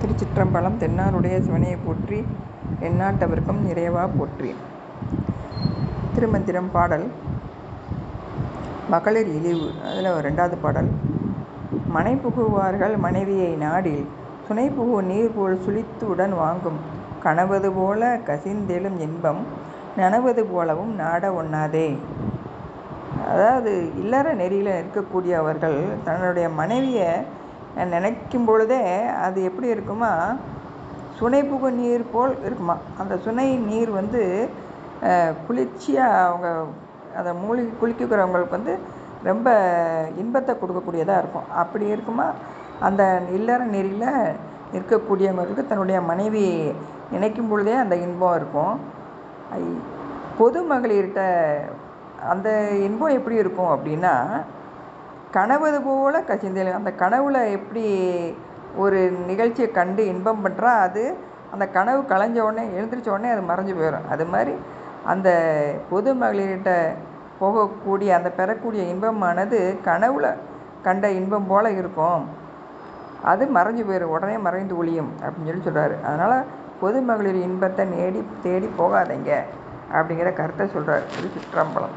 திருச்சிற்றம்பலம் தென்னாருடைய சிவனையை போற்றி எந்நாட்டவர்க்கும் நிறைவா போற்றி. திருமந்திரம் பாடல். மகளிர் இழிவு. அதில் ரெண்டாவது பாடல். மனை புகுவார்கள் மனைவியை நாடில். துணை புகு நீர் போல் சுழித்துடன் வாங்கும். கனவது போல கசிந்தெழும் இன்பம். நனவது போலவும் நாட ஒண்ணாதே அதாவது இல்லற நெறியில் நிற்கக்கூடியவர்கள் தன்னுடைய மனைவியை நினைக்கும் பொழுதே அது எப்படி இருக்குமா? சுனை புகு நீர் போல் இருக்குமா? அந்த சுனை நீர் வந்து குளிர்ச்சியாக அவங்க அதை மூழ்கி குளிக்கிறவங்களுக்கு வந்து ரொம்ப இன்பத்தை கொடுக்கக்கூடியதாக இருக்கும். அப்படி இருக்குமா? அந்த இல்லற நெறியில் நிற்கக்கூடியவங்களுக்கு தன்னுடைய மனைவி நினைக்கும் பொழுதே அந்த இன்பம் இருக்கும். பொது மகளிர்கிட்ட அந்த இன்பம் எப்படி இருக்கும் அப்படின்னா கனவது போல் கசிந்தல் அந்த கனவில் எப்படி ஒரு நிகழ்ச்சியை கண்டு இன்பம் பண்ணுறா அது அந்த கனவு கலைஞ்ச உடனே எழுந்திரிச்ச உடனே அது மறைஞ்சு போயிடும். அது மாதிரி அந்த பொது மகளிர்கிட்ட போகக்கூடிய அந்த பெறக்கூடிய இன்பமானது கனவுல கண்ட இன்பம் போல் இருக்கும். அது மறைஞ்சு போயிடும். உடனே மறைந்து ஒழியும் அப்படின்னு சொல்லி சொல்கிறாரு அதனால் பொது மகளிர் இன்பத்தை நேடி தேடி போகாதீங்க அப்படிங்கிற கருத்தை சொல்கிறார் திருச்சிற்றம்பலம்